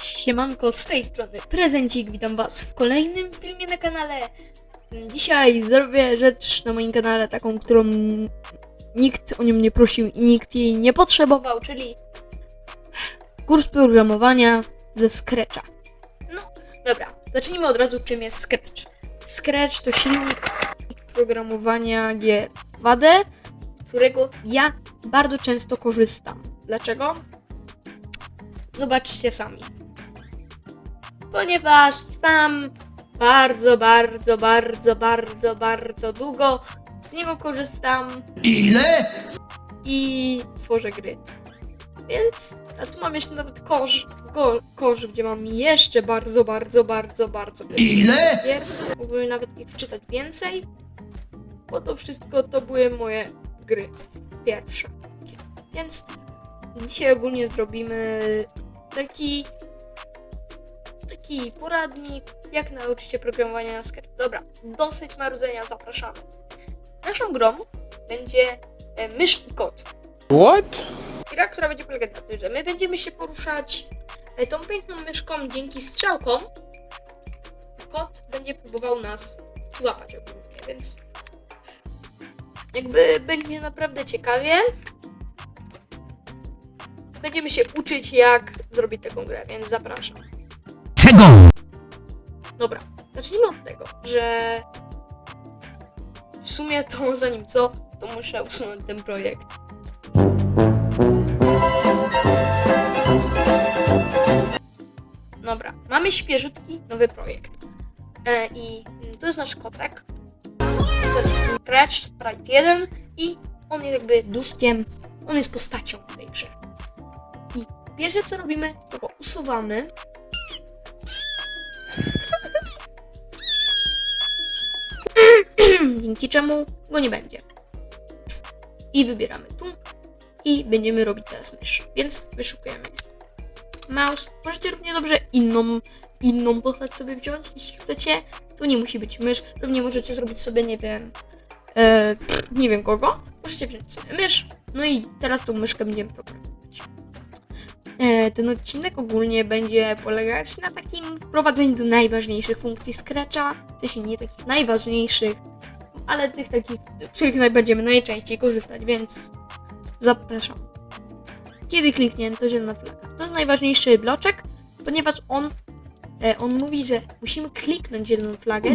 Siemanko, z tej strony Prezencik, witam was w kolejnym filmie na kanale. Dzisiaj zrobię rzecz na moim kanale, taką, którą nikt o nią nie prosił i nikt jej nie potrzebował, czyli kurs programowania ze Scratcha. No, dobra, zacznijmy od razu, czym jest Scratch. Scratch to silnik programowania gier 2D, z którego ja bardzo często korzystam. Dlaczego? Zobaczcie sami. Ponieważ sam bardzo, bardzo, bardzo, bardzo, bardzo długo z niego korzystam Ile? i tworzę gry. Więc a tu mam jeszcze nawet kosz, go, kosz, gdzie mam jeszcze bardzo, bardzo, bardzo, bardzo Ile? gier. Mógłbym nawet ich wczytać więcej, bo to wszystko to były moje gry pierwsze. Więc dzisiaj ogólnie zrobimy taki taki poradnik, jak nauczyć się programowania na Scratch. Dobra, dosyć marudzenia, zapraszamy. Naszą grą będzie e, mysz i kot. What? Gra, która będzie polegać na tym, że my będziemy się poruszać e, tą piękną myszką dzięki strzałkom. Kot będzie próbował nas złapać ogólnie, więc jakby będzie naprawdę ciekawie. Będziemy się uczyć, jak zrobić taką grę, więc zapraszam. Czego? Dobra, zacznijmy od tego, że w sumie to zanim co, to muszę usunąć ten projekt. Dobra, mamy świeżutki nowy projekt. E, I to jest nasz kotek. To jest Scratch Sprite 1 i on jest jakby duszkiem, on jest postacią w tej grze. I pierwsze co robimy, to go usuwamy. dzięki czemu go nie będzie. I wybieramy tu i będziemy robić teraz mysz, więc wyszukujemy mouse. Możecie równie dobrze inną, inną postać sobie wziąć, jeśli chcecie. Tu nie musi być mysz, równie możecie zrobić sobie, nie wiem, e, nie wiem kogo. Możecie wziąć sobie mysz, no i teraz tą myszkę będziemy programować. E, ten odcinek ogólnie będzie polegać na takim wprowadzeniu do najważniejszych funkcji Scratcha, w sensie nie takich najważniejszych, ale tych takich, których będziemy najczęściej korzystać, więc zapraszam. Kiedy kliknięto zielona flaga? To jest najważniejszy bloczek, ponieważ on, e, on mówi, że musimy kliknąć zieloną flagę,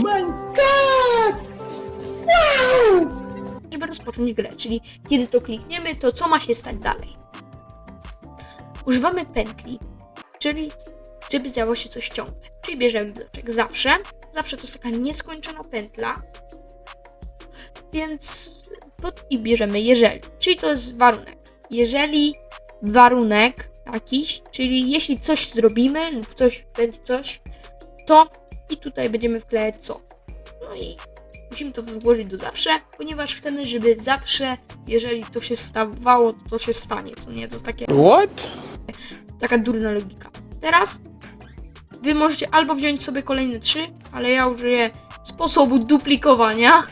żeby rozpocząć grę. Czyli kiedy to klikniemy, to co ma się stać dalej? Używamy pętli, czyli żeby działo się coś ciągle. Czyli bierzemy bloczek zawsze. Zawsze to jest taka nieskończona pętla. Więc pod i bierzemy jeżeli. Czyli to jest warunek. Jeżeli warunek jakiś, czyli jeśli coś zrobimy lub coś będzie coś, to i tutaj będziemy wklejać co. No i musimy to włożyć do zawsze, ponieważ chcemy, żeby zawsze, jeżeli to się stawało, to, się stanie, co nie? To jest takie What? Taka durna logika. Teraz wy możecie albo wziąć sobie kolejne trzy, ale ja użyję sposobu duplikowania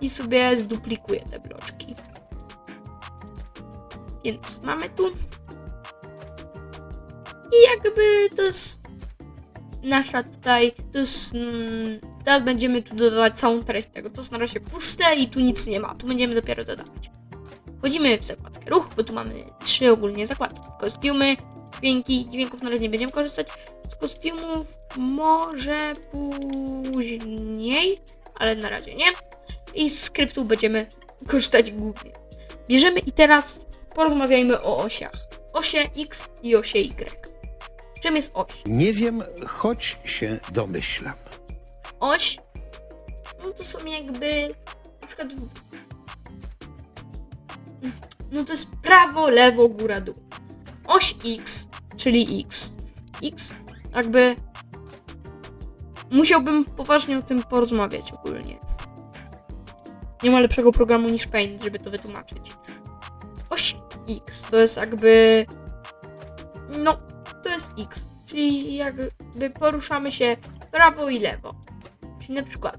i sobie zduplikuję te bloczki. Więc mamy tu. I jakby to jest nasza tutaj, to jest, mm, teraz będziemy tu dodawać całą treść tego, to jest na razie puste i tu nic nie ma, tu będziemy dopiero dodawać. Wchodzimy w zakładkę ruch, bo tu mamy trzy ogólnie zakładki. Kostiumy, dźwięki, dźwięków na razie nie będziemy korzystać. Z kostiumów może później, ale na razie nie. I z skryptu będziemy korzystać głównie. Bierzemy i teraz porozmawiajmy o osiach. Osie X i osie Y. Czym jest oś? Nie wiem, choć się domyślam. Oś, no to są jakby na przykład no to jest prawo, lewo, góra, dół. Oś X, czyli X. X jakby musiałbym poważnie o tym porozmawiać ogólnie. Nie ma lepszego programu niż Paint, żeby to wytłumaczyć. Oś X to jest jakby no, to jest X, czyli jakby poruszamy się prawo i lewo. Czyli na przykład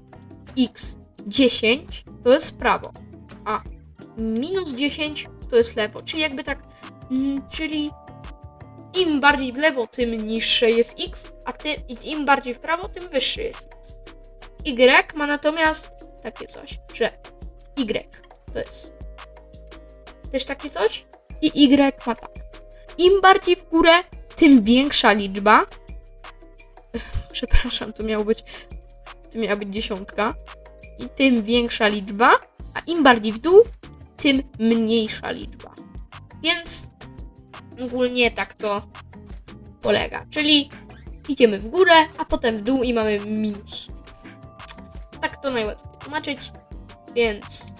x 10 to jest prawo, a minus 10 to jest lewo. Czyli jakby tak, mm, czyli im bardziej w lewo, tym niższe jest x, a ty, im bardziej w prawo, tym wyższy jest x. Y ma natomiast takie coś, że y to jest też takie coś i y ma tak. Im bardziej w górę, tym większa liczba. Przepraszam, to miało być to miała być dziesiątka. I tym większa liczba, a im bardziej w dół, tym mniejsza liczba. Więc ogólnie tak to polega. Czyli idziemy w górę, a potem w dół i mamy minus. Tak to najłatwiej tłumaczyć. Więc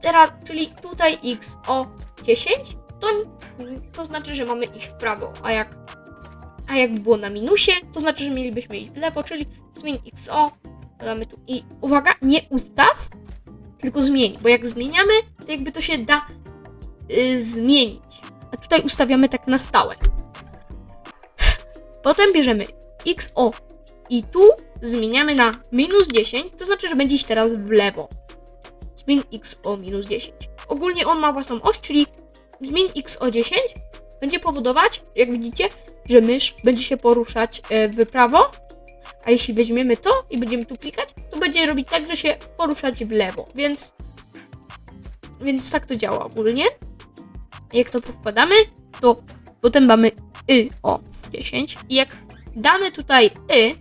teraz, czyli tutaj x o 10, to, to znaczy, że mamy iść w prawo, a jak, a jak było na minusie, to znaczy, że mielibyśmy iść w lewo, czyli zmień xo, dodamy tu i uwaga, nie ustaw, tylko zmień, bo jak zmieniamy, to jakby to się da y, zmienić, a tutaj ustawiamy tak na stałe. Potem bierzemy xo i tu zmieniamy na minus 10, to znaczy, że będzie iść teraz w lewo. Zmień x o minus 10. Ogólnie on ma własną oś, czyli zmień x o 10 będzie powodować, jak widzicie, że mysz będzie się poruszać e, w prawo, a jeśli weźmiemy to i będziemy tu klikać, to będzie robić tak, że się poruszać w lewo, więc więc tak to działa ogólnie. Jak to powkładamy, to potem mamy y o 10 i jak damy tutaj y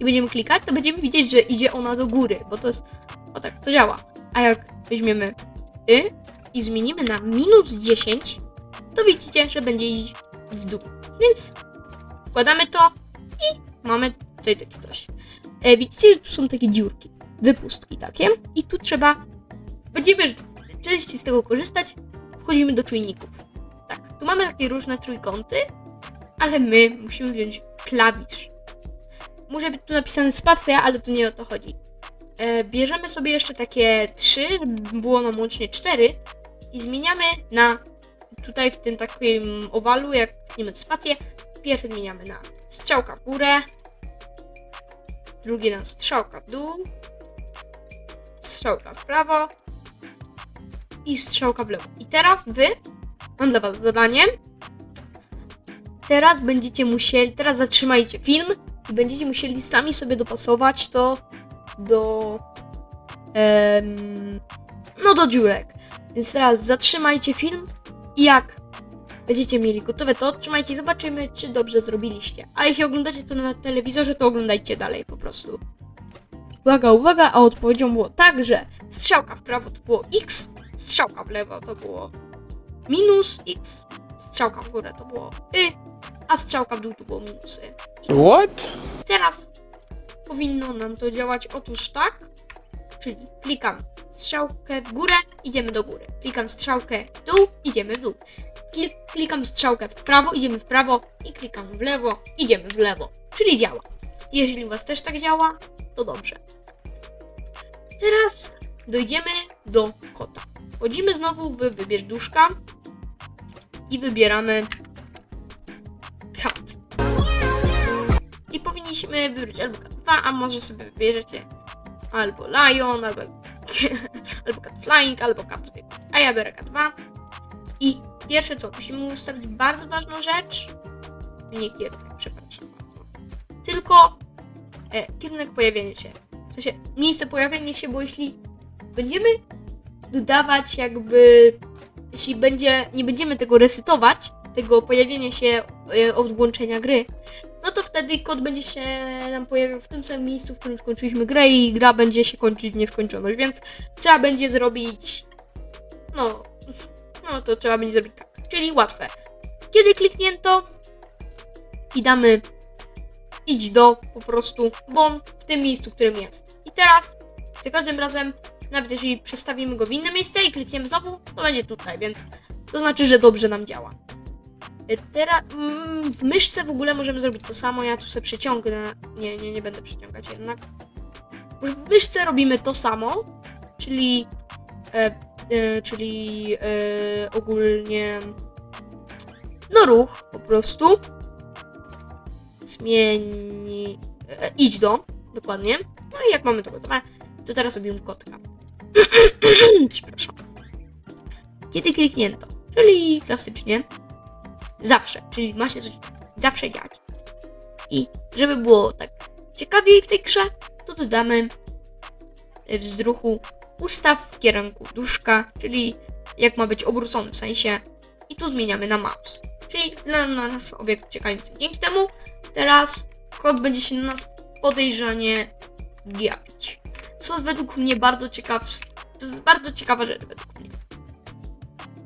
i będziemy klikać, to będziemy widzieć, że idzie ona do góry, bo to jest o tak to działa. A jak weźmiemy y i zmienimy na minus 10, to widzicie, że będzie iść w dół. Więc wkładamy to i mamy tutaj takie coś. E, widzicie, że tu są takie dziurki, wypustki takie i tu trzeba, będziemy częściej z tego korzystać, wchodzimy do czujników. Tak, tu mamy takie różne trójkąty, ale my musimy wziąć klawisz. Może być tu napisane spacja, ale to nie o to chodzi. E, bierzemy sobie jeszcze takie trzy, żeby było nam łącznie cztery i zmieniamy na tutaj w tym takim owalu, jak klikniemy w spację, pierwszy zmieniamy na strzałka w górę, drugi na strzałka w dół, strzałka w prawo i strzałka w lewo. I teraz wy, mam dla was zadanie, teraz będziecie musieli, teraz zatrzymajcie film i będziecie musieli sami sobie dopasować to do em, no do dziurek. Więc teraz zatrzymajcie film i jak będziecie mieli gotowe, to trzymajcie i zobaczymy, czy dobrze zrobiliście. A jeśli oglądacie to na telewizorze, to oglądajcie dalej po prostu. Uwaga, uwaga, a odpowiedzią było tak, że strzałka w prawo to było x, strzałka w lewo to było minus x, strzałka w górę to było y, a strzałka w dół to było minus y. What? Teraz powinno nam to działać otóż tak, czyli klikam strzałkę w górę, idziemy do góry. Klikam strzałkę w dół, idziemy w dół. Klik, klikam strzałkę w prawo, idziemy w prawo i klikam w lewo, idziemy w lewo. Czyli działa. Jeżeli u Was też tak działa, to dobrze. Teraz dojdziemy do kota. Wchodzimy znowu w wybierz duszka i wybieramy kat. I powinniśmy wybrać albo kat 2, a może sobie wybierzecie albo lion, albo, albo cat flying, albo cat zwykły. A ja biorę kat 2. I pierwsze co, musimy ustawić bardzo ważną rzecz. Nie kierunek, przepraszam bardzo. Tylko e, kierunek pojawienia się. W sensie miejsce pojawienia się, bo jeśli będziemy dodawać jakby, jeśli będzie, nie będziemy tego resetować, tego pojawienia się e, od włączenia gry, no to wtedy kod będzie się nam pojawiał w tym samym miejscu, w którym skończyliśmy grę i gra będzie się kończyć w nieskończoność, więc trzeba będzie zrobić, no, no to trzeba będzie zrobić tak, czyli łatwe. Kiedy kliknięto i damy idź do po prostu, bo on w tym miejscu, w którym jest. I teraz za każdym razem, nawet jeżeli przestawimy go w inne miejsce i klikniemy znowu, to będzie tutaj, więc to znaczy, że dobrze nam działa. Y, Teraz mm, w myszce w ogóle możemy zrobić to samo. Ja tu sobie przeciągnę. Nie, nie, nie będę przeciągać jednak. Już w myszce robimy to samo, czyli e, e, czyli e, ogólnie no ruch po prostu. Zmieni. E, idź do, dokładnie. No i jak mamy to gotowe, to teraz robimy kotka. Przepraszam. Kiedy kliknięto, czyli klasycznie zawsze, czyli ma się coś zawsze dziać. I żeby było tak ciekawiej w tej grze, to dodamy y, wzruchu ustaw w kierunku duszka, czyli jak ma być obrócony w sensie i tu zmieniamy na mouse. Czyli na nasz obiekt uciekający. Dzięki temu teraz kod będzie się na nas podejrzanie gapić. Co według mnie bardzo ciekaw, to jest bardzo ciekawa rzecz według mnie.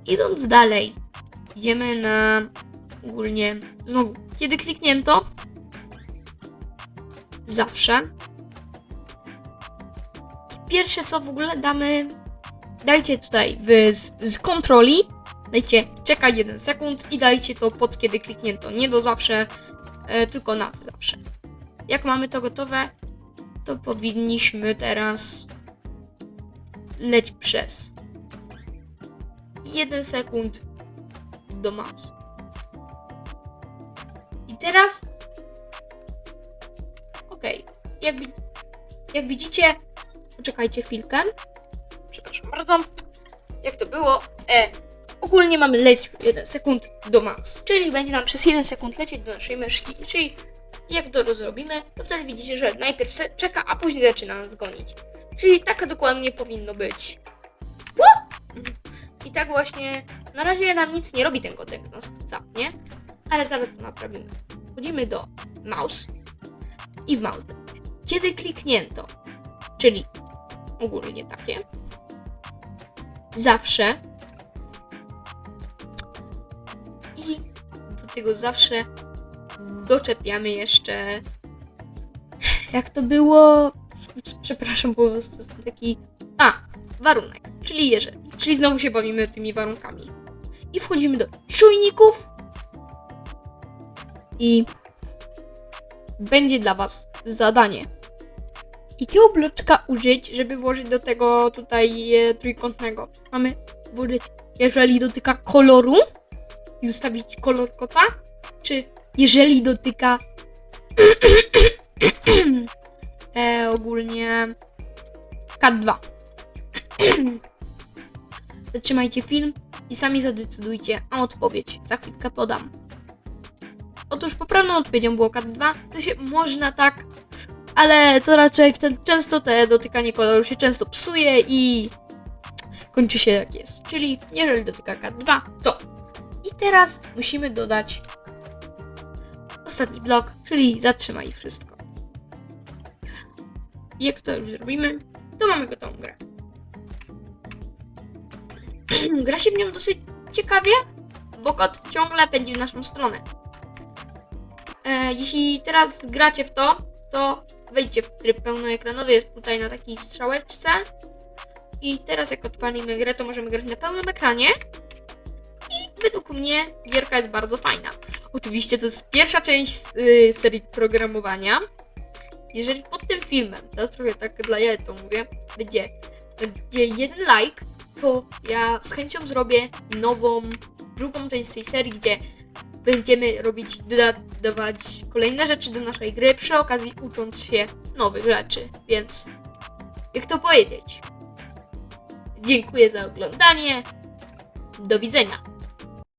Idąc dalej, idziemy na ogólnie znowu, kiedy kliknięto, zawsze. I pierwsze co w ogóle damy, dajcie tutaj w, z, z kontroli, dajcie czekaj 1 sekund i dajcie to pod kiedy kliknięto, nie do zawsze, e, tylko nad zawsze. Jak mamy to gotowe, to powinniśmy teraz leć przez 1 sekund do mouse. I teraz okej, jak, jak widzicie, poczekajcie chwilkę. Przepraszam bardzo. Jak to było? E, ogólnie mamy leć 1 sekund do mouse, czyli będzie nam przez 1 sekund lecieć do naszej myszki, czyli jak to rozrobimy, to wtedy widzicie, że najpierw czeka, a później zaczyna nas gonić. Czyli tak dokładnie powinno być. I tak właśnie, na razie nam nic nie robi ten kotek nas nie? Ale zaraz to naprawimy. Wchodzimy do mouse i w mouse. Kiedy kliknięto, czyli ogólnie takie, zawsze i do tego zawsze doczepiamy jeszcze. Jak to było? Przepraszam, po prostu jestem taki. A, warunek, czyli jeżeli. Czyli znowu się bawimy tymi warunkami. I wchodzimy do czujników. I będzie dla Was zadanie. Jakiego bloczka użyć, żeby włożyć do tego tutaj e, trójkątnego? Mamy włożyć, jeżeli dotyka koloru i ustawić kolor kota, czy jeżeli dotyka e, ogólnie K2. Zatrzymajcie film i sami zadecydujcie, a odpowiedź za chwilkę podam. Otóż poprawną odpowiedzią było K2, to się można tak, ale to raczej wtedy często te dotykanie koloru się często psuje i kończy się jak jest. Czyli jeżeli dotyka K2, to. I teraz musimy dodać ostatni blok, czyli zatrzymaj wszystko. Jak to już zrobimy, to mamy gotową grę. Gra się w nią dosyć ciekawie, bo kot ciągle pędzi w naszą stronę. E, jeśli teraz gracie w to, to wejdźcie w tryb pełnoekranowy, jest tutaj na takiej strzałeczce. I teraz jak odpalimy grę, to możemy grać na pełnym ekranie. I według mnie gierka jest bardzo fajna. Oczywiście to jest pierwsza część y, serii programowania. Jeżeli pod tym filmem, teraz trochę tak dla ja to mówię, będzie, będzie jeden like, to ja z chęcią zrobię nową, drugą część tej serii, gdzie będziemy robić, dodawać kolejne rzeczy do naszej gry, przy okazji ucząc się nowych rzeczy. Więc, jak to powiedzieć? Dziękuję za oglądanie. Do widzenia.